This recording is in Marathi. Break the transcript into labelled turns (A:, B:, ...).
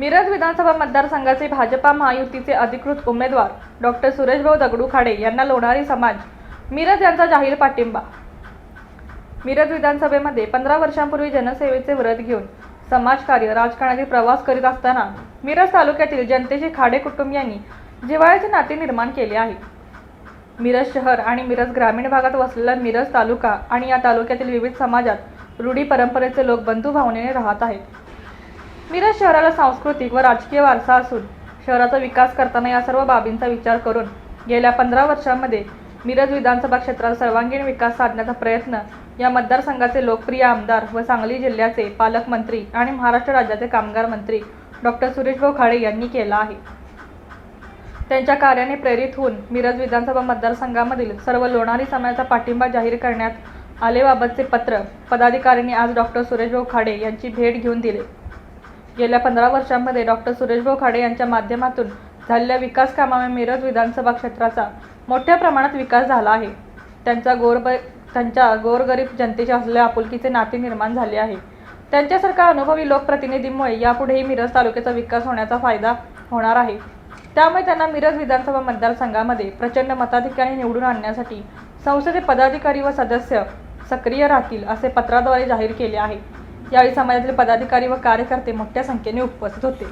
A: मिरज विधानसभा मतदारसंघाचे भाजपा महायुतीचे अधिकृत उमेदवार डॉक्टर सुरेशभाऊ दगडू खाडे यांना लोणारी समाज मिरज यांचा जाहीर पाठिंबा. मिरज विधानसभेमध्ये पंधरा वर्षांपूर्वी जनसेवेचे व्रत घेऊन समाजकार्य राजकारणातील प्रवास करीत असताना मिरज तालुक्यातील जनतेचे खाडे कुटुंबियांनी जिव्हाळ्याचे नाते निर्माण केले आहे. मिरज शहर आणि मिरज ग्रामीण भागात वसलेला मिरज तालुका आणि या तालुक्यातील विविध समाजात रूढी परंपरेचे लोक बंधू भावनेने राहत आहेत. मिरज शहराला सांस्कृतिक व राजकीय वारसा असून शहराचा विकास करताना या सर्व बाबींचा विचार करून गेल्या पंधरा वर्षांमध्ये मिरज विधानसभा क्षेत्रात सर्वांगीण विकास साधण्याचा प्रयत्न या मतदारसंघाचे लोकप्रिय आमदार व सांगली जिल्ह्याचे पालकमंत्री आणि महाराष्ट्र राज्याचे कामगार मंत्री डॉक्टर सुरेशभाऊ खाडे यांनी केला आहे. त्यांच्या कार्याने प्रेरित होऊन मिरज विधानसभा मतदारसंघामधील सर्व लोणारी समाजाचा पाठिंबा जाहीर करण्यात आलेबाबतचे पत्र पदाधिकाऱ्यांनी आज डॉक्टर सुरेशभाऊ खाडे यांची भेट घेऊन दिले. गेल्या पंधरा वर्षांमध्ये डॉक्टर सुरेश खाडे यांच्या माध्यमातून झालेल्या विकास कामामुळे मिरज विधानसभा क्षेत्राचा मोठ्या प्रमाणात विकास झाला आहे. त्यांचा गोरब त्यांच्या गोरगरीब जनतेच्या असलेल्या आपुलकीचे नाते निर्माण झाले आहे. त्यांच्यासारख्या अनुभवी लोकप्रतिनिधींमुळे यापुढेही मिरज तालुक्याचा विकास होण्याचा फायदा होणार आहे. त्यामुळे त्यांना मिरज विधानसभा मतदारसंघामध्ये प्रचंड मताधिक्याने निवडून आणण्यासाठी संसदेचे पदाधिकारी व सदस्य सक्रिय राहतील असे पत्राद्वारे जाहीर केले आहे. यावेळी समाजातील पदाधिकारी व कार्यकर्ते मोठ्या संख्येने उपस्थित होते.